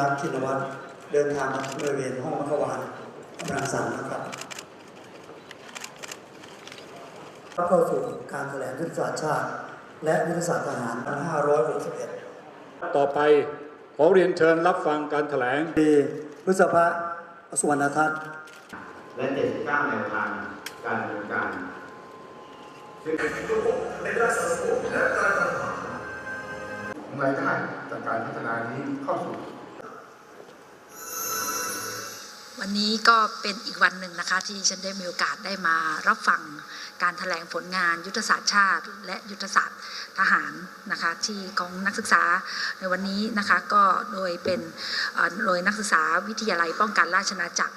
รัตน์ชินวัตรเดินทางมาบริเวณห้องมัคควานกำลังสั่งนะครับเข้าสู่การแถลงยุทธศาสตร์ชาติ และยุทธศาสตร์ทหาร 2561 ต่อไปขอเรียนเชิญรับฟังการแถลงปีพฤษภะสุวรรณทัศน์และ 79แนวทางการดำเนินการซึ่งรายได้จากการพัฒนานี้เข้าสู่ วันนี้ก็เป็นอีกวันหนึ่งนะคะ ที่ฉันได้มีโอกาสได้มารับฟังการถแถลงผลงานยุทธศาสตร์ชาติ และยุทธศาสตร์ทหารนะคะที่ของนักศึกษาในวันนี้นะคะก็โดยเป็นโดยนักศึกษาวิทยาลัยป้องกันราชนาจักร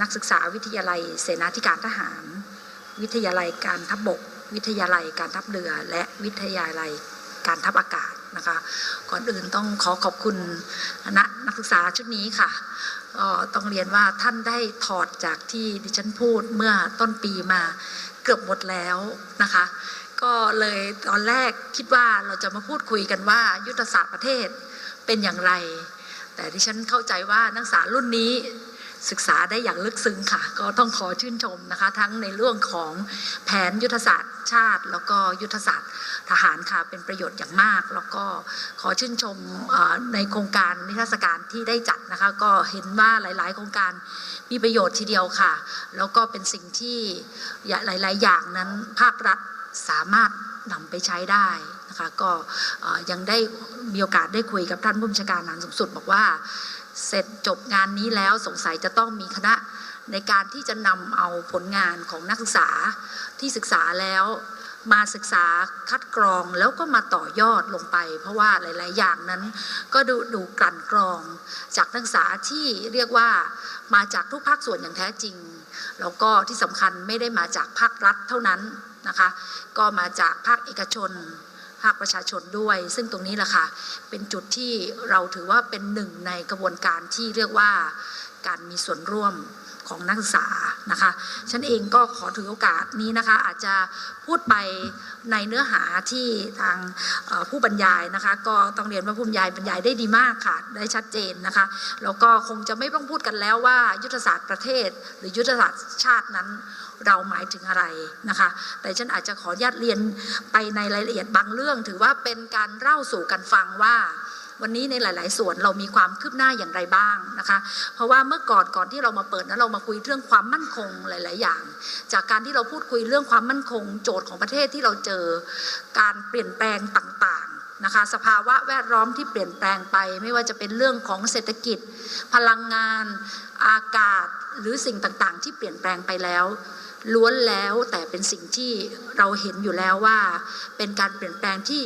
นักศึกษาวิทยาลัยเสนาธิการทหาร วิทยาลัยการทัพบกวิทยาลัยการทัพเรือ และวิทยาลัยการทัพอากาศ นะคะ ก่อนอื่นต้องขอขอบคุณคณะนักศึกษาชุดนี้ค่ะก็ต้องเรียนว่าท่านได้ถอดจากที่ดิฉันพูดเมื่อต้นปีมาเกือบหมดแล้วนะคะ ก็เลยตอนแรกคิดว่าเราจะมาพูดคุยกันว่า ยุทธศาสตร์ประเทศเป็นอย่างไร แต่ดิฉันเข้าใจว่านักศึกษารุ่นนี้ ศึกษาได้อย่างลึกซึ้งค่ะ ก็ต้องขอชื่นชมนะคะ ทั้งในเรื่องของแผนยุทธศาสตร์ชาติ แล้วก็ยุทธศาสตร์ทหารค่ะเป็นประโยชน์อย่างมาก แล้วก็ขอชื่นชมในโครงการนิทรรศการที่ได้จัดนะคะ ก็เห็นว่าหลาย ๆ โครงการมีประโยชน์ทีเดียวค่ะ แล้วก็เป็นสิ่งที่หลาย ๆ อย่างนั้นภาครัฐสามารถนำไปใช้ได้นะคะก็ยังได้มีโอกาสได้คุยกับท่านผู้บัญชาการทหารสูงสุดบอกว่า เสร็จจบงานนี้แล้วสงสัยจะต้องมีคณะในการที่จะนำเอาผลงานของนักศึกษาที่ศึกษาแล้วมาศึกษาคัดกรองแล้วก็มาต่อยอดลงไป เพราะว่าหลาย ๆ อย่างนั้นก็ดูดูกลั่นกรอง จากนักศึกษาที่เรียกว่ามาจากทุกภาคส่วนอย่างแท้จริง แล้วก็ที่สำคัญไม่ได้มาจากภาครัฐเท่านั้นนะคะ ก็มาจากภาคเอกชน ภาคประชาชนด้วย ซึ่งตรงนี้แหละค่ะเป็นจุดที่เราถือว่าเป็นหนึ่งในกระบวนการที่เรียกว่าการมีส่วนร่วม ของนักศึกษานะคะฉันเองก็ขอถือโอกาสนี้นะคะ อาจจะพูดไปในเนื้อหาที่ทางผู้บรรยายนะคะ ก็ต้องเรียนว่าผู้บรรยายบรรยายได้ดีมากค่ะ ได้ชัดเจนนะคะแล้วก็คงจะไม่ต้องพูดกันแล้วว่า ยุทธศาสตร์ประเทศ หรือยุทธศาสตร์ชาตินั้นเราหมายถึงอะไรนะคะ แต่ฉันอาจจะขออนุญาตเรียนไปในรายละเอียดบางเรื่อง ถือว่าเป็นการเล่าสู่กันฟังว่า วันนี้ในหลาย ๆ ส่วนเรามีความคืบหน้าอย่างไรบ้างนะคะ เพราะว่าเมื่อก่อนก่อนที่เรามาเปิดนั้นเรามาคุยเรื่องความมั่นคงหลาย ๆ อย่าง จากการที่เราพูดคุยเรื่องความมั่นคง โจทย์ของประเทศที่เราเจอการเปลี่ยนแปลงต่าง ๆนะคะสภาวะแวดล้อมที่เปลี่ยนแปลงไป ไม่ว่าจะเป็นเรื่องของเศรษฐกิจ พลังงาน อากาศหรือสิ่งต่างๆ ที่เปลี่ยนแปลงไปแล้ว ล้วนแล้วแต่เป็นสิ่งที่เราเห็นอยู่แล้วว่า เป็นการเปลี่ยนแปลงที่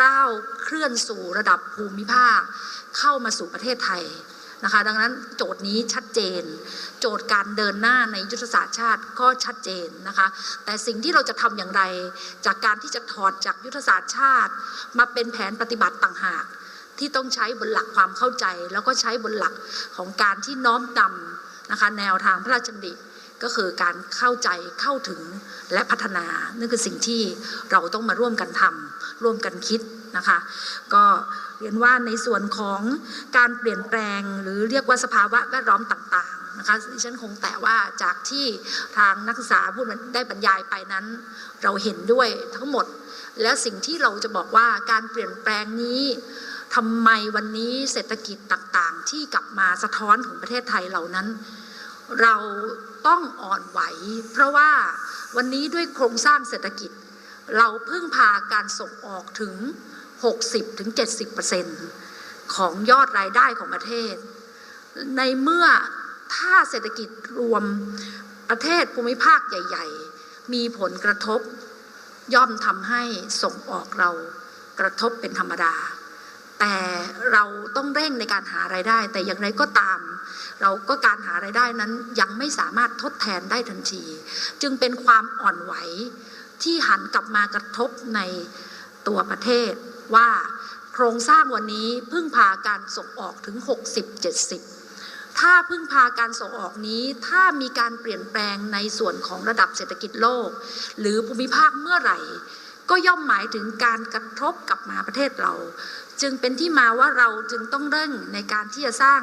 ก้าวเคลื่อนสู่ระดับภูมิภาค เข้ามาสู่ประเทศไทยนะคะดังนั้นโจทย์นี้ชัดเจน โจทย์การเดินหน้าในยุทธศาสตร์ชาติก็ชัดเจนนะคะแต่สิ่งที่เราจะทำอย่างไร จากการที่จะถอดจากยุทธศาสตร์ชาติ มาเป็นแผนปฏิบัติต่างหาก ที่ต้องใช้บนหลักความเข้าใจ แล้วก็ใช้บนหลักของการที่น้อมนำนะคะแนวทางพระราชดำริ ก็คือการเข้าใจเข้าถึงและพัฒนานั่นคือสิ่งที่เราต้องมาร่วมกันทำร่วมกันคิดนะคะ ก็เรียนว่าในส่วนของการเปลี่ยนแปลงหรือเรียกว่าสภาวะแวดล้อมต่างๆนะคะดิฉันคงแต่ว่าจากที่ทางนักศึกษาพูดได้บรรยายไปนั้น เราเห็นด้วยทั้งหมด และสิ่งที่เราจะบอกว่าการเปลี่ยนแปลงนี้ทำไมวันนี้เศรษฐกิจต่างๆ ที่กลับมาสะท้อนของประเทศไทยเหล่านั้น เรา ต้องอ่อนไหว เพราะว่าวันนี้ด้วยโครงสร้างเศรษฐกิจ เราพึ่งพาการส่งออกถึง 60-70%ของยอดรายได้ของประเทศ ในเมื่อถ้าเศรษฐกิจรวมประเทศภูมิภาคใหญ่ ๆ มีผลกระทบ ย่อมทำให้ส่งออกเรากระทบเป็นธรรมดา แต่เราต้องเร่งในการหาไรายได้ แต่อย่างไรก็ตาม เราก็การหาไรายได้นั้นยังไม่สามารถทดแทนได้ทันที จึงเป็นความอ่อนไหวที่หันกลับมากระทบในตัวประเทศว่าโครงสร้างวันนี้พึ่งพาการส่งออกถึง 60-70 ถ้าพึ่งพาการส่งออกนี้ถ้ามีการเปลี่ยนแปลงในส่วนของระดับเศรษฐกิจโลก หรือภูมิภาคเมื่อไหร่ ก็ย่อมหมายถึงการกระทบกลับมาประเทศเรา จึงเป็นที่มาว่าเราจึงต้องเร่งในการที่จะสร้าง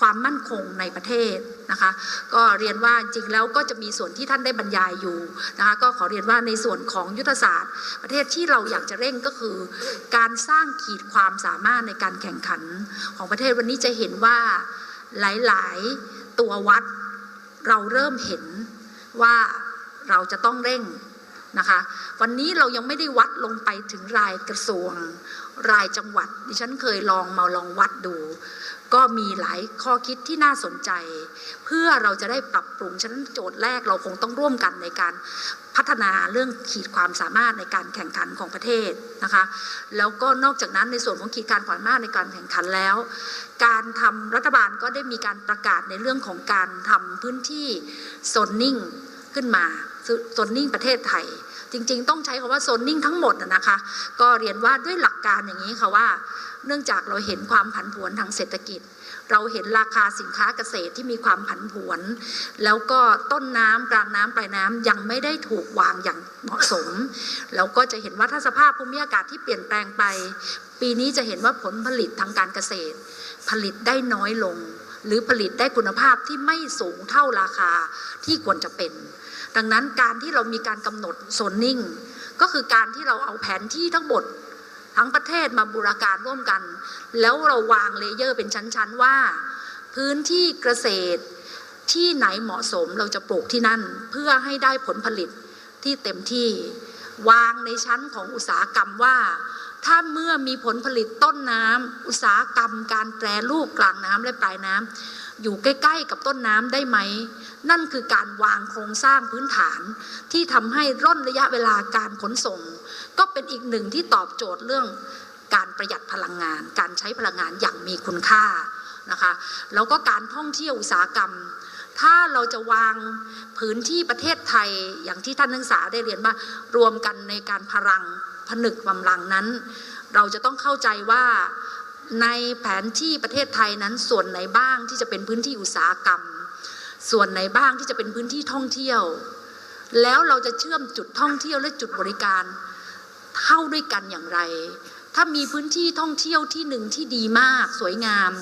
ความมั่นคงในประเทศนะคะ ก็เรียนว่าจริงแล้วก็จะมีส่วนที่ท่านได้บรรยายอยู่นะคะก็ขอเรียนว่าในส่วนของยุทธศาสตร์ ประเทศที่เราอยากจะเร่งก็คือ การสร้างขีดความสามารถในการแข่งขันของประเทศวันนี้จะเห็นว่าหลายๆตัววัดเราเริ่มเห็นว่าเราจะต้องเร่งนะคะ วันนี้เรายังไม่ได้วัดลงไปถึงรายกระทรวง รายจังหวัด ดิฉันเคยลองมาลองวัดดู ก็มีหลายข้อคิดที่น่าสนใจ เพื่อเราจะได้ปรับปรุงฉะนั้นโจทย์แรกเราคงต้องร่วมกันในการพัฒนาเรื่องขีดความสามารถในการแข่งขันของประเทศนะคะ แล้วก็นอกจากนั้นในส่วนของขีดการความสามารถในการแข่งขันแล้ว การทำรัฐบาลก็ได้มีการประกาศในเรื่องของการทำพื้นที่โซนนิ่งขึ้นมาโซนนิ่งประเทศไทย จริงๆ ต้องใช้คำว่าโซนนิ่งทั้งหมดนะนะคะ ก็เรียนว่าด้วยหลักการอย่างนี้ค่ะว่า เนื่องจากเราเห็นความผันผวนทางเศรษฐกิจ เราเห็นราคาสินค้าเกษตรที่มีความผันผวน แล้วก็ต้นน้ำกลางน้ำปลายน้ำยังไม่ได้ถูกวางอย่างเหมาะสม แล้วก็จะเห็นว่าถ้าสภาพภูมิอากาศที่เปลี่ยนแปลงไป ปีนี้จะเห็นว่าผลผลิตทางการเกษตร ผลิตได้น้อยลง หรือผลิตได้คุณภาพที่ไม่สูงเท่าราคาที่ควรจะเป็น ดังนั้นการที่เรามีการกำหนดโซนนิ่ง ก็คือการที่เราเอาแผนที่ทั้งหมดทั้งประเทศมาบูรการร่วมกัน แล้วเราวางเลเยอร์เป็นชั้นๆว่า พื้นที่เกษตรที่ไหนเหมาะสมเราจะปลูกที่นั่นเพื่อให้ได้ผลผลิตที่เต็มที่ วางในชั้นของอุตสาหกรรมว่า ถ้าเมื่อมีผลผลิตต้นน้ำอุตสาหกรรม การแปรรูปกลางน้ำและปลายน้ำ อยู่ใกล้ ๆ กับต้นน้ำได้ไหม นั่นคือการวางโครงสร้างพื้นฐานที่ทำให้ร่นระยะเวลาการขนส่ง ก็เป็นอีกหนึ่งที่ตอบโจทย์เรื่องการประหยัดพลังงาน การใช้พลังงานอย่างมีคุณค่านะคะ แล้วก็การท่องเที่ยวอุตสาหกรรม ถ้าเราจะวางพื้นที่ประเทศไทยอย่างที่ท่านนักศึกษาได้เรียนว่ารวมกันในการพลังผนึกกำลังนั้น เราจะต้องเข้าใจว่า ในแผนที่ประเทศไทยนั้นส่วนไหนบ้างที่จะเป็นพื้นที่อุตสาหกรรม ส่วนไหนบ้างที่จะเป็นพื้นที่ท่องเที่ยว แล้วเราจะเชื่อมจุดท่องเที่ยวและจุดบริการเข้าด้วยกันอย่างไร ถ้ามีพื้นที่ท่องเที่ยวที่หนึ่งที่ดีมากสวยงาม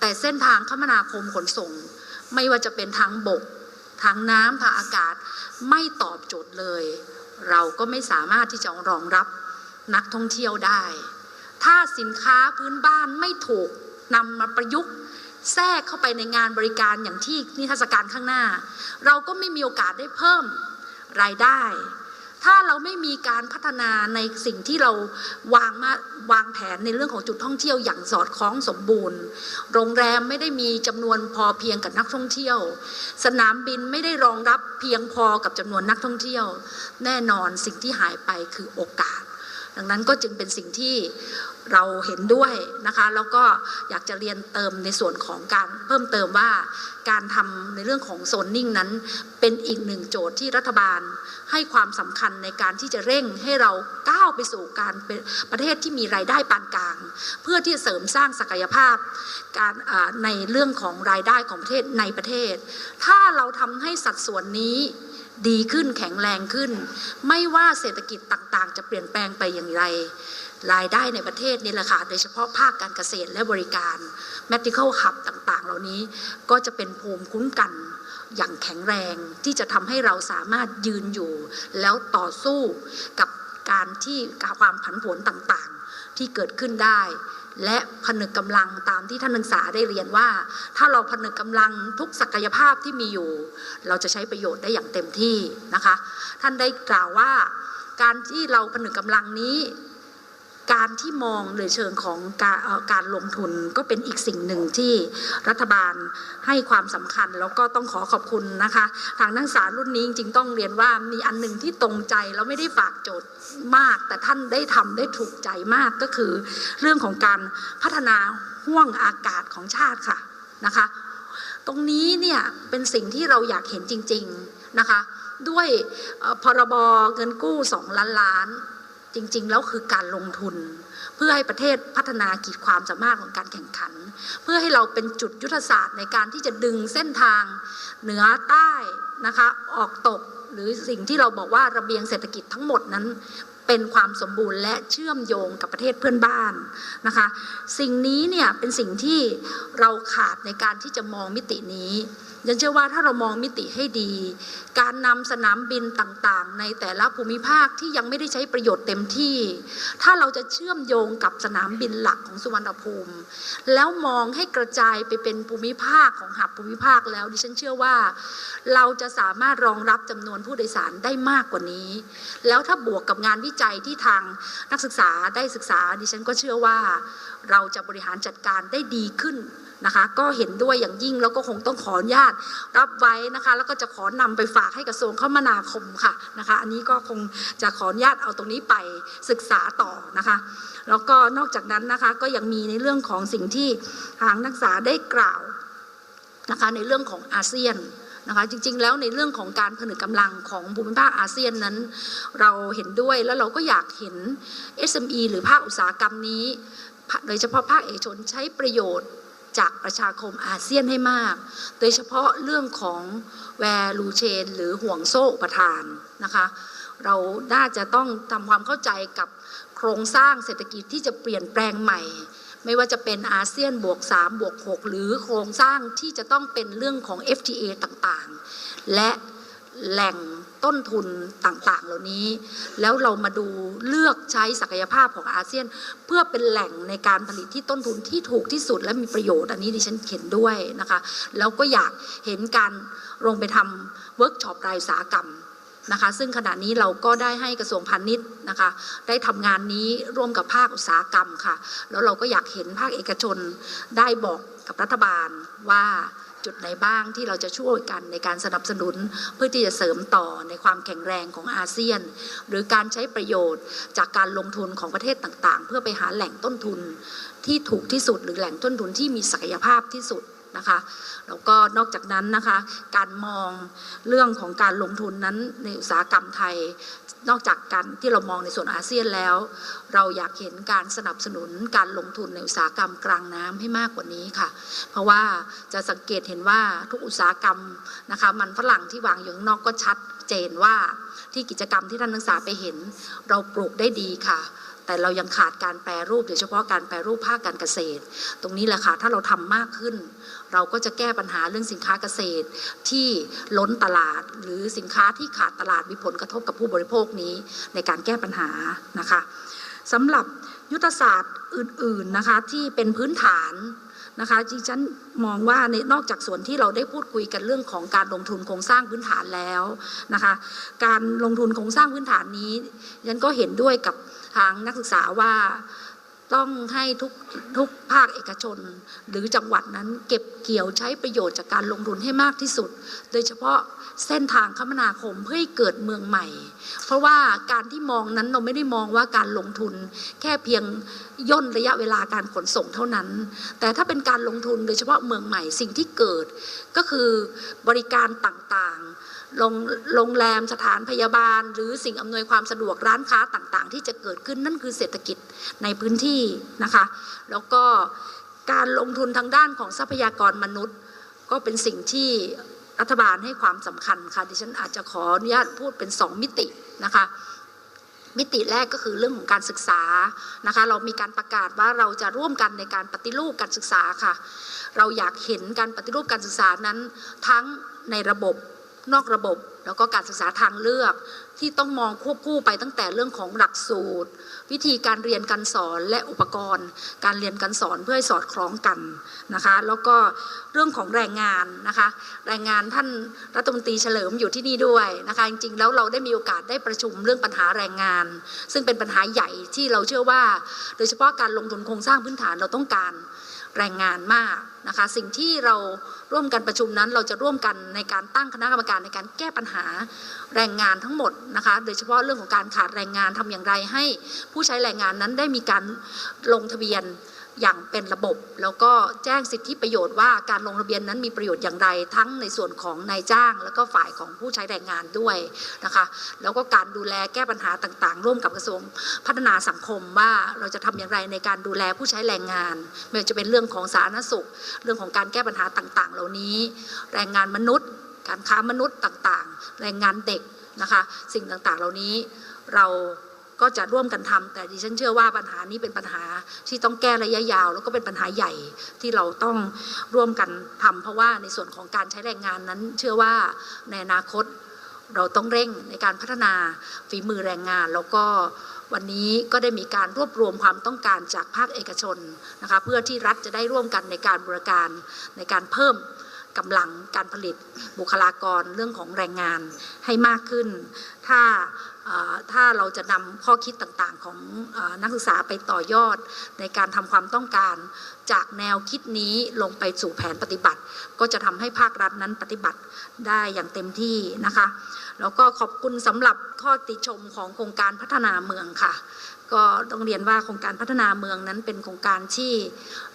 แต่เส้นทางคมนาคมขนส่ง ไม่ว่าจะเป็นทางบกทางน้ำทางอากาศไม่ตอบโจทย์เลย เราก็ไม่สามารถที่จะรองรับนักท่องเที่ยวได้ ถ้าสินค้าพื้นบ้านไม่ถูกนำมาประยุกต์แทรกเข้าไปในงานบริการอย่างที่นิทรรศการข้างหน้า เราก็ไม่มีโอกาสได้เพิ่มรายได้ ถ้าเราไม่มีการพัฒนาในสิ่งที่เราวางมาวางแผนในเรื่องของจุดท่องเที่ยวอย่างสอดคล้องสมบูรณ์ โรงแรมไม่ได้มีจำนวนพอเพียงกับนักท่องเที่ยว สนามบินไม่ได้รองรับเพียงพอกับจำนวนนักท่องเที่ยว แน่นอนสิ่งที่หายไปคือโอกาส ดังนั้นก็จึงเป็นสิ่งที่ เราเห็นด้วยนะคะแล้วก็อยากจะเรียนเติมในส่วนของการเพิ่มเติมว่าการทำในเรื่องของโซนนิ่งนั้น เป็นอีกหนึ่งโจทย์ที่รัฐบาลให้ความสำคัญในการที่จะเร่งให้เราก้าวไปสู่การเป็นประเทศที่มีรายได้ปานกลาง เพื่อที่จะเสริมสร้างศักยภาพการในเรื่องของรายได้ของประเทศในประเทศ ถ้าเราทำให้สัดส่วนนี้ดีขึ้นแข็งแรงขึ้น ไม่ว่าเศรษฐกิจต่างๆ จะเปลี่ยนแปลงไปอย่างไร รายได้ในประเทศนี่แหละค่ะโดยเฉพาะภาคการเกษตรและบริการ medical hub ต่างๆ เหล่านี้ก็จะเป็นภูมิคุ้มกันอย่างแข็งแรงที่จะทำให้เราสามารถยืนอยู่ แล้วต่อสู้กับการที่ความผันผวนต่างๆ ที่เกิดขึ้นได้ และผนึกกำลังตามที่ท่านนักศึกษาได้เรียนว่า ถ้าเราผนึกกำลังทุกศักยภาพที่มีอยู่ เราจะใช้ประโยชน์ได้อย่างเต็มที่นะคะ ท่านได้กล่าวว่า การที่เราผนึกกำลังนี้ การที่มองในเชิงของการการลงทุนก็เป็นอีกสิ่งหนึ่งที่รัฐบาลให้ความสำคัญแล้วก็ต้องขอขอบคุณนะคะ ทางนักศึกษารุ่นนี้จริงๆต้องเรียนว่ามีอันหนึ่งที่ตรงใจแล้วไม่ได้ฝากโจทย์มาก แต่ท่านได้ทำได้ถูกใจมากก็คือ เรื่องของการพัฒนาห่วงอากาศของชาติค่ะนะคะ ตรงนี้เนี่ยเป็นสิ่งที่เราอยากเห็นจริง ๆนะคะ ด้วยพรบเงินกู้สองล้านล้าน จริง ๆ แล้วคือการลงทุน เพื่อให้ประเทศพัฒนาขีดความสามารถของการแข่งขัน เพื่อให้เราเป็นจุดยุทธศาสตร์ในการที่จะดึงเส้นทางเหนือใต้นะคะออกตกหรือสิ่งที่เราบอกว่าระเบียงเศรษฐกิจทั้งหมดนั้นเป็นความสมบูรณ์และเชื่อมโยงกับประเทศเพื่อนบ้านนะคะ สิ่งนี้เนี่ยเป็นสิ่งที่เราขาดในการที่จะมองมิตินี้ ยันเชื่อว่าถ้าเรามองมิติให้ดี การนำสนามบินต่างๆ ในแต่ละภูมิภาคที่ยังไม่ได้ใช้ประโยชน์เต็มที่ ถ้าเราจะเชื่อมโยงกับสนามบินหลักของสุวรรณภูมิ แล้วมองให้กระจายไปเป็นภูมิภาคของหับภูมิภาคแล้วดิฉันเชื่อว่า เราจะสามารถรองรับจำนวนผู้โดยสารได้มากกว่านี้ แล้วถ้าบวกกับงานวิจัยที่ทางนักศึกษาได้ศึกษาดิฉันก็เชื่อว่า เราจะบริหารจัดการได้ดีขึ้น นะคะ ก็เห็นด้วยอย่างยิ่งแล้วก็คงต้องขออนุญาตรับไว้นะคะ แล้วก็จะขอนำไปฝากให้กระทรวงคมนาคมค่ะนะคะ อันนี้ก็คงจะขออนุญาตเอาตรงนี้ไปศึกษาต่อนะคะแล้วก็นอกจากนั้นนะคะก็ยังมีในเรื่องของสิ่งที่ทางนักศึกษาได้กล่าวนะคะในเรื่องของอาเซียนนะคะจริงๆแล้วในเรื่องของการผนึกกำลังของภูมิภาคอาเซียนนั้น เราเห็นด้วยแล้วเราก็อยากเห็น SME หรือภาคอุตสาหกรรมนี้ โดยเฉพาะภาคเอกชนใช้ประโยชน์ จากประชาคมอาเซียนให้มาก โดยเฉพาะเรื่องของแวลูเชนหรือห่วงโซ่ประทานนะคะ เราน่าจะต้องทำความเข้าใจกับโครงสร้างเศรษฐกิจที่จะเปลี่ยนแปลงใหม่ ไม่ว่าจะเป็นอาเซียนบวก3บวก6หรือโครงสร้างที่จะต้องเป็นเรื่องของ FTA ต่างๆ และ แหล่งต้นทุนต่างๆ เหล่านี้ แล้วเรามาดูเลือกใช้ศักยภาพของอาเซียน เพื่อเป็นแหล่งในการผลิตที่ต้นทุนที่ถูกที่สุดและมีประโยชน์อันนี้ดิฉันเห็นด้วยนะคะ แล้วก็อยากเห็นการลงไปทำเวิร์กช็อปรายอุตสาหกรรมนะคะ ซึ่งขณะนี้เราก็ได้ให้กระทรวงพาณิชย์นะคะ ได้ทำงานนี้ร่วมกับภาคอุตสาหกรรมค่ะ แล้วเราก็อยากเห็นภาคเอกชนได้บอกกับรัฐบาลว่า จุดไหนบ้างที่เราจะช่วยกันในการสนับสนุนเพื่อที่จะเสริมต่อในความแข็งแรงของอาเซียน หรือการใช้ประโยชน์จากการลงทุนของประเทศต่างๆ เพื่อไปหาแหล่งต้นทุนที่ถูกที่สุดหรือแหล่งต้นทุนที่มีศักยภาพที่สุด นะคะแล้วก็นอกจากนั้นนะคะการมองเรื่องของการลงทุนนั้นในอุตสาหกรรมไทย นอกจากการที่เรามองในส่วนอาเซียนแล้ว เราอยากเห็นการสนับสนุนการลงทุนในอุตสาหกรรมกลางน้ำให้มากกว่านี้ค่ะ เพราะว่าจะสังเกตเห็นว่าทุกอุตสาหกรรมนะคะมันฝรั่งที่วางอยู่ข้างนอกก็ชัดเจนว่าที่กิจกรรมที่ท่านนักศึกษาไปเห็น เราปลูกได้ดีค่ะแต่เรายังขาดการแปรรูปโดยเฉพาะการแปรรูปภาคการเกษตร ตรงนี้แหละค่ะถ้าเราทำมากขึ้น เราก็จะแก้ปัญหาเรื่องสินค้าเกษตรที่ล้นตลาด หรือสินค้าที่ขาดตลาดมีผลกระทบกับผู้บริโภคนี้ในการแก้ปัญหานะคะสำหรับยุทธศาสตร์อื่นๆนะคะที่เป็นพื้นฐานนะคะดิฉันมองว่าในนอกจากส่วนที่เราได้พูดคุยกันเรื่องของการลงทุนโครงสร้างพื้นฐานแล้วนะคะการลงทุนโครงสร้างพื้นฐานนี้ฉันก็เห็นด้วยกับทางนักศึกษาว่า ต้องให้ทุกทุกภาคเอกชน หรือจังหวัดนั้นเก็บเกี่ยวใช้ประโยชน์จากการลงทุนให้มากที่สุด โดยเฉพาะเส้นทางคมนาคมเพื่อให้เกิดเมืองใหม่ เพราะว่าการที่มองนั้นเราไม่ได้มองว่าการลงทุน แค่เพียงย่นระยะเวลาการขนส่งเท่านั้น แต่ถ้าเป็นการลงทุนโดยเฉพาะเมืองใหม่สิ่งที่เกิดก็คือบริการต่าง โรงงแรมสถานพยาบาล หรือสิ่งอำนวยความสะดวกร้านค้าต่างๆ ที่จะเกิดขึ้นนั่นคือเศรษฐกิจในพื้นที่นะคะ แล้วก็การลงทุนทางด้านของทรัพยากรมนุษย์ ก็เป็นสิ่งที่รัฐบาลให้ความสำคัญค่ะดิฉันอาจจะขออนุญาตพูดเป็นสองมิตินะคะมิติแรกก็คือเรื่องของการศึกษานะคะ เรามีการประกาศว่าเราจะร่วมกันในการปฏิรูปการศึกษาค่ะ เราอยากเห็นการปฏิรูปการศึกษานั้นทั้งในระบบ นอกระบบ แล้วก็การศึกษาทางเลือก ที่ต้องมองควบคู่ไปตั้งแต่เรื่องของหลักสูตร วิธีการเรียนการสอนและอุปกรณ์ การเรียนการสอนเพื่อให้สอดคล้องกันนะคะ แล้วก็เรื่องของแรงงานนะคะ แรงงานท่านรัฐมนตรีเฉลิมอยู่ที่นี่ด้วยนะคะจริงๆแล้วเราได้มีโอกาสได้ประชุมเรื่องปัญหาแรงงาน ซึ่งเป็นปัญหาใหญ่ที่เราเชื่อว่า โดยเฉพาะการลงทุนโครงสร้างพื้นฐานเราต้องการแรงงานมากนะคะ สิ่งที่เรา ร่วมกันประชุมนั้นเราจะร่วมกันในการตั้งคณะกรรมการในการแก้ปัญหาแรงงานทั้งหมดนะคะ โดยเฉพาะเรื่องของการขาดแรงงานทำอย่างไรให้ผู้ใช้แรงงานนั้นได้มีการลงทะเบียน อย่างเป็นระบบ แล้วก็แจ้งสิทธิประโยชน์ว่าการลงทะเบียนนั้นมีประโยชน์อย่างไร ทั้งในส่วนของนายจ้าง แล้วก็ฝ่ายของผู้ใช้แรงงานด้วยนะคะแล้วก็การดูแลแก้ปัญหาต่างๆ ร่วมกับกระทรวงพัฒนาสังคมว่าเราจะทำอย่างไรในการดูแลผู้ใช้แรงงานไม่ว่าจะเป็นเรื่องของสาธารณสุข เรื่องของการแก้ปัญหาต่างๆ เหล่านี้ แรงงานมนุษย์ การค้ามนุษย์ต่างๆ แรงงานเด็กนะคะสิ่งต่างๆ เหล่านี้เรา ก็จะร่วมกันทำแต่ดิฉันเชื่อว่าปัญหานี้เป็นปัญหาที่ต้องแก้ระยะยาว แล้วก็เป็นปัญหาใหญ่ที่เราต้องร่วมกันทำเพราะว่าในส่วนของการใช้แรงงานนั้น เชื่อว่าในอนาคตเราต้องเร่งในการพัฒนาฝีมือแรงงาน แล้วก็วันนี้ก็ได้มีการรวบรวมความต้องการจากภาคเอกชนนะคะเพื่อที่รัฐจะได้ร่วมกันในการบริการในการเพิ่ม กำลังการผลิตบุคลากรเรื่องของแรงงานให้มากขึ้น ถ้าถ้าเราจะนำข้อคิดต่างๆของอนักศึกษาไปต่อยอดในการทำความต้องการ จากแนวคิดนี้ลงไปสู่แผนปฏิบัติ ก็จะทำให้ภาครัฐนั้นปฏิบัติได้อย่างเต็มที่นะคะ แล้วก็ขอบคุณสำหรับข้อติชมของโครงการพัฒนาเมืองค่ะ ก็ต้องเรียนว่าโครงการพัฒนาเมืองนั้นเป็นโครงการที่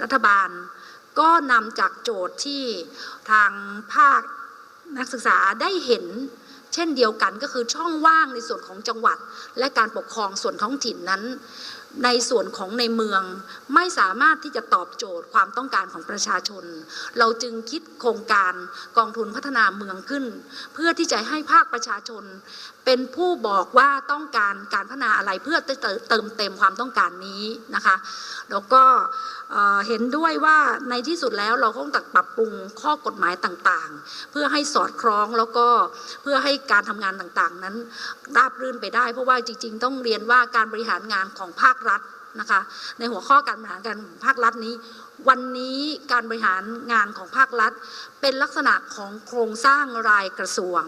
รัฐบาล ก็นำจากโจทย์ที่ทางภาคนักศึกษาได้เห็นเช่นเดียวกันก็คือช่องว่างในส่วนของจังหวัด และการปกครองส่วนท้องถิ่นนั้น ในส่วนของในเมืองไม่สามารถที่จะตอบโจทย์ความต้องการของประชาชน เราจึงคิดโครงการกองทุนพัฒนาเมืองขึ้น เพื่อที่จะให้ภาคประชาชน เป็นผู้บอกว่าต้องการการพัฒนาอะไรเพื่อเติมเต็มความต้องการนี้นะคะ แล้วก็เห็นด้วยว่าในที่สุดแล้วเราต้องปรับปรุงข้อกฎหมายต่างๆ เพื่อให้สอดคล้องแล้วก็เพื่อให้การทำงานต่างๆ นั้นราบรื่นไปได้ เพราะว่าจริง ๆ ต้องเรียนว่าการบริหารงานของภาครัฐนะคะในหัวข้อการบริหารงานของภาครัฐนี้ วันนี้การบริหารงานของภาครัฐ เป็นลักษณะของโครงสร้างรายกระทรวง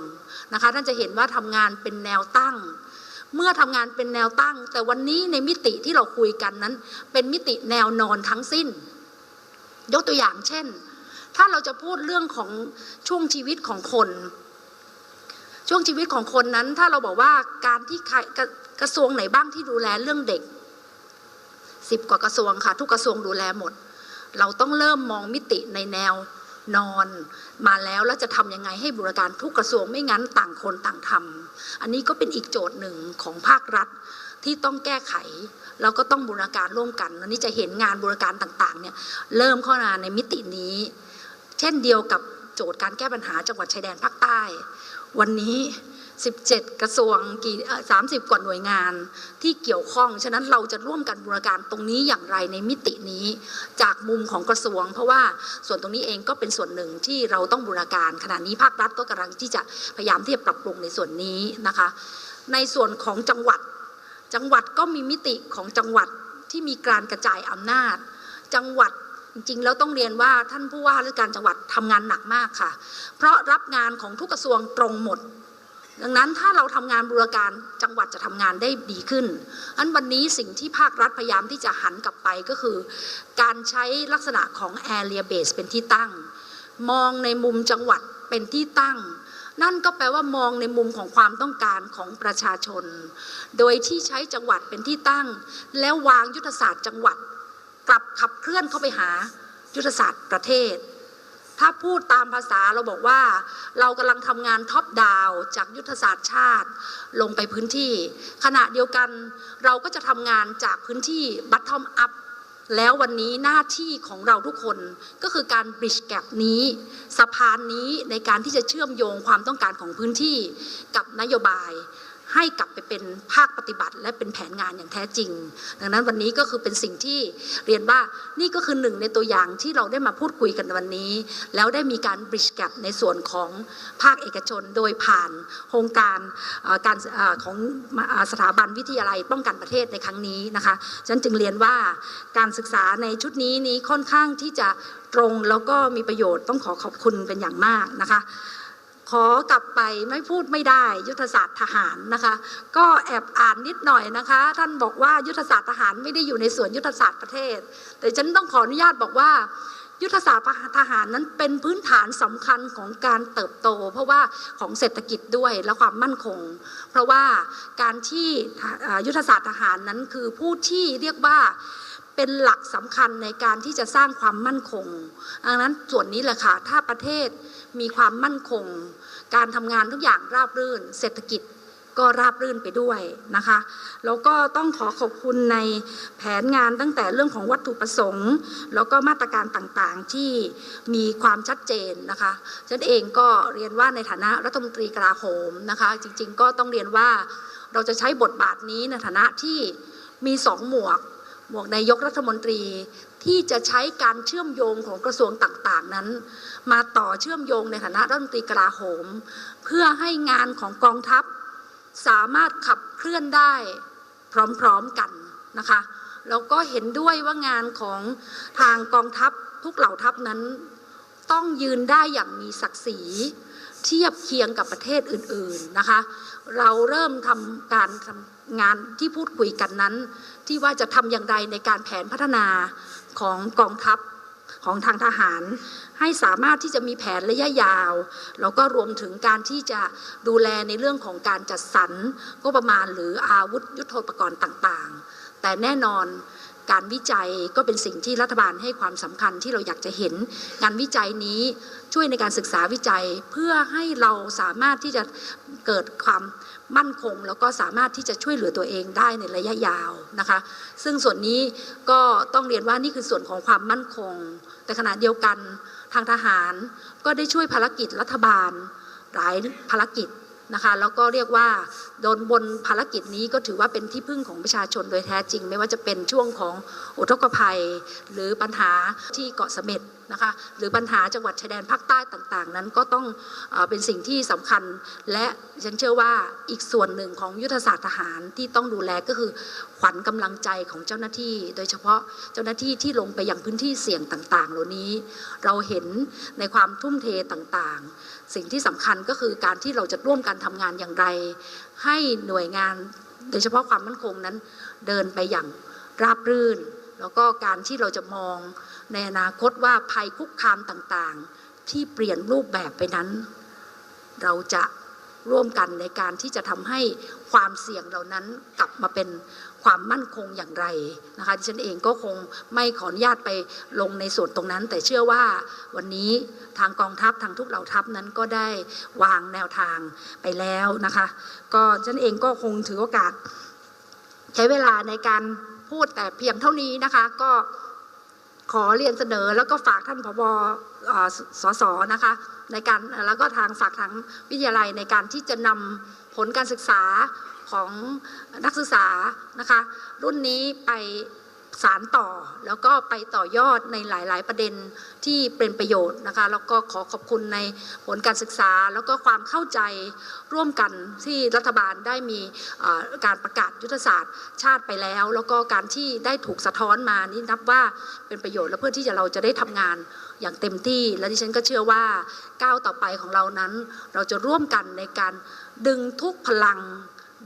นะคะท่านจะเห็นว่าทำงานเป็นแนวตั้ง เมื่อทำงานเป็นแนวตั้ง แต่วันนี้ในมิติที่เราคุยกันนั้น เป็นมิติแนวนอนทั้งสิ้น ยกตัวอย่างเช่น ถ้าเราจะพูดเรื่องของช่วงชีวิตของคน ช่วงชีวิตของคนนั้น ถ้าเราบอกว่าการที่กระทรวงไหนบ้างที่ดูแลเรื่องเด็ก สิบกว่ากระทรวงค่ะ ทุกกระทรวงดูแลหมด เราต้องเริ่มมองมิติในแนวนอนมาแล้วแล้วจะทำยังไงให้บริการทุกกระทรวงไม่งั้นต่างคนต่างทำอันนี้ก็เป็นอีกโจทย์หนึ่งของภาครัฐที่ต้องแก้ไข แล้วก็ต้องบูรณาการร่วมกันอันนี้จะเห็นงานบูรณาการต่างๆเนี่ยเริ่มเข้ามาในมิตินี้ เช่นเดียวกับโจทย์การแก้ปัญหาจังหวัดชายแดนภาคใต้ วันนี้ 17 กระทรวงกี่สามสิบกว่าหน่วยงานที่เกี่ยวข้อง ฉะนั้นเราจะร่วมกันบูรณาการตรงนี้อย่างไรในมิตินี้ จากมุมของกระทรวง เพราะว่าส่วนตรงนี้เองก็เป็นส่วนหนึ่งที่เราต้องบูรณาการขณะนี้ภาครัฐก็กำลังที่จะพยายามที่จะปรับปรุงในส่วนนี้นะคะ ในส่วนของจังหวัด จังหวัดก็มีมิติของจังหวัดที่มีการกระจายอำนาจ จังหวัดจริงๆแล้วต้องเรียนว่าท่านผู้ว่าราชการจังหวัดทำงานหนักมากค่ะ เพราะรับงานของทุกกระทรวงตรงหมด ดังนั้นถ้าเราทำงานบูรการจังหวัดจะทำงานได้ดีขึ้นอันวันนี้สิ่งที่ภาครัฐพยายามที่จะหันกลับไปก็คือ การใช้ลักษณะของ area base เป็นที่ตั้ง มองในมุมจังหวัดเป็นที่ตั้ง นั่นก็แปลว่ามองในมุมของความต้องการของประชาชน โดยที่ใช้จังหวัดเป็นที่ตั้ง แล้ววางยุทธศาสตร์จังหวัด กลับขับเคลื่อนเข้าไปหายุทธศาสตร์ประเทศ ถ้าพูดตามภาษาเราบอกว่า เรากำลังทำงานท็อปดาวจากยุทธศาสตร์ชาติ ลงไปพื้นที่ ขณะเดียวกันเราก็จะทำงานจากพื้นที่บัตทอมอัพแล้ววันนี้หน้าที่ของเราทุกคนก็คือการบริดจ์แก p นี้สะพานนี้ในการที่จะเชื่อมโยงความต้องการของพื้นที่กับนโยบาย ให้กลับไปเป็นภาคปฏิบัติ และเป็นแผนงานอย่างแท้จริง ดังนั้นวันนี้ก็คือเป็นสิ่งที่เรียนว่านี่ก็คือหนึ่งในตัวอย่างที่เราได้มาพูดคุยกันวันนี้ แล้วได้มีการบริดจ์แก p ในส่วนของภาคเอกชนโดยผ่านโครงการการของสถาบันวิทยาลัยป้องกันประเทศในครั้งนี้นะคะฉันจึงเรียนว่าการศึกษาในชุดนี้นี้ค่อนข้างที่จะตรงแล้วก็มีประโยชน์ต้องขอขอบคุณเป็นอย่างมากนะคะ ขอกลับไปไม่พูดไม่ได้ ยุทธศาสตร์ทหารนะคะ ก็แอบอ่านนิดหน่อยนะคะ ท่านบอกว่ายุทธศาสตร์ทหารไม่ได้อยู่ในส่วนยุทธศาสตร์ประเทศ แต่ฉันต้องขออนุญาตบอกว่ายุทธศาสตร์ทหารนั้นเป็นพื้นฐานสำคัญของการเติบโต เพราะว่าของเศรษฐกิจด้วยและความมั่นคง เพราะว่าการที่ยุทธศาสตร์ทหารนั้นคือผู้ที่เรียกว่าเป็นหลักสำคัญในการที่จะสร้างความมั่นคงดังนั้นส่วนนี้แหละค่ะถ้าประเทศมีความมั่นคง การทำงานทุกอย่างราบรื่น เศรษฐกิจก็ราบรื่นไปด้วยนะคะ แล้วก็ต้องขอขอบคุณในแผนงานตั้งแต่เรื่องของวัตถุประสงค์ แล้วก็มาตรการต่างๆที่มีความชัดเจนนะคะฉันเองก็เรียนว่าในฐานะรัฐมนตรีกลาโหมนะคะ จริงๆก็ต้องเรียนว่าเราจะใช้บทบาทนี้ในฐานะที่มีสองหมวก หมวกนายกรัฐมนตรี ที่จะใช้การเชื่อมโยงของกระทรวงต่างๆนั้น มาต่อเชื่อมโยงในฐานะรัฐมนตรีกลาโหม เพื่อให้งานของกองทัพ สามารถขับเคลื่อนได้พร้อมๆกันนะคะแล้วก็เห็นด้วยว่างานของทางกองทัพทุกเหล่าทัพนั้น ต้องยืนได้อย่างมีศักดิ์ศรีเทียบเคียงกับประเทศอื่น ๆนะคะ เราเริ่มทำการทำงานที่พูดคุยกันนั้น ที่ว่าจะทำอย่างไรในการแผนพัฒนา ของกองทัพของทางทหาร ให้สามารถที่จะมีแผนระยะยาว แล้วก็รวมถึงการที่จะดูแลในเรื่องของการจัดสรรงบประมาณหรืออาวุธยุทโธปกรณ์ต่างๆ แต่แน่นอนการวิจัยก็เป็นสิ่งที่รัฐบาลให้ความสำคัญที่เราอยากจะเห็น งานวิจัยนี้ช่วยในการศึกษาวิจัยเพื่อให้เราสามารถที่จะเกิดความ มั่นคง แล้วก็สามารถที่จะช่วยเหลือตัวเองได้ในระยะยาวนะคะ ซึ่งส่วนนี้ก็ต้องเรียนว่านี่คือส่วนของความมั่นคง แต่ขณะเดียวกันทางทหารก็ได้ช่วยภารกิจรัฐบาลหลายภารกิจนะคะแล้วก็เรียกว่าโดนบนภารกิจนี้ก็ถือว่าเป็นที่พึ่งของประชาชนโดยแท้จริง ไม่ว่าจะเป็นช่วงของอุทกภัย หรือปัญหาที่เกาะเสม็ด นะคะหรือปัญหาจังหวัดชายแดนภาคใต้ต่างๆ นั้นก็ต้องเอเป็นสิ่งที่สำคัญ และฉันเชื่อว่าอีกส่วนหนึ่งของยุทธศาสตร์ทหารที่ต้องดูแลก็คือขวัญกำลังใจของเจ้าหน้าที่ โดยเฉพาะเจ้าหน้าที่ที่ลงไปยังพื้นที่เสี่ยงต่าง ๆ เหล่านี้ เราเห็นในความทุ่มเทต่างๆ สิ่งที่สำคัญก็คือการที่เราจะร่วมกันทำงานอย่างไร ให้หน่วยงานโดยเฉพาะความมั่นคงนั้นเดินไปอย่างราบรื่น แล้วก็การที่เราจะมอง ในอนาคตว่าภัยคุกคามต่างๆ ที่เปลี่ยนรูปแบบไปนั้น เราจะร่วมกันในการที่จะทำให้ความเสี่ยงเหล่านั้นกลับมาเป็นความมั่นคงอย่างไรนะคะดิฉันเองก็คงไม่ขออนุญาตไปลงในส่วนตรงนั้น แต่เชื่อว่าวันนี้ทางกองทัพทางทุกเหล่าทัพนั้นก็ได้วางแนวทางไปแล้วนะคะก็ฉันเองก็คงถือโอกาส ใช้เวลาในการพูดแต่เพียงเท่านี้นะคะ ก็ ขอเรียนเสนอแล้วก็ฝากท่านผบเอ่อสสนะคะ ในการแล้วก็ทางฝากทางวิทยาลัยในการที่จะนำผลการศึกษาของนักศึกษานะคะ รุ่นนี้ไป สารต่อ แล้วก็ไปต่อยอดในหลาย ๆ ประเด็นที่เป็นประโยชน์นะคะ แล้วก็ขอขอบคุณในผลการศึกษา แล้วก็ความเข้าใจร่วมกันที่รัฐบาลได้มีการประกาศยุทธศาสตร์ชาติไปแล้ว แล้วก็การที่ได้ถูกสะท้อนมานี่นับว่าเป็นประโยชน์และเพื่อที่จะเราจะได้ทำงานอย่างเต็มที่ และดิฉันก็เชื่อว่าก้าวต่อไปของเรานั้น เราจะร่วมกันในการดึงทุกพลัง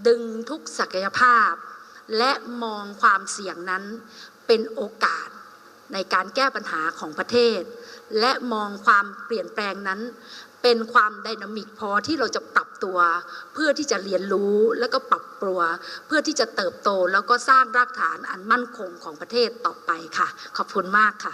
ดึงทุกศักยภาพ และมองความเสี่ยงนั้นเป็นโอกาสในการแก้ปัญหาของประเทศ และมองความเปลี่ยนแปลงนั้น เป็นความไดนามิกพอที่เราจะปรับตัว เพื่อที่จะเรียนรู้แล้วก็ปรับปรัว เพื่อที่จะเติบโตแล้วก็สร้างรากฐานอันมั่นคงของประเทศต่อไปค่ะ ขอบคุณมากค่ะ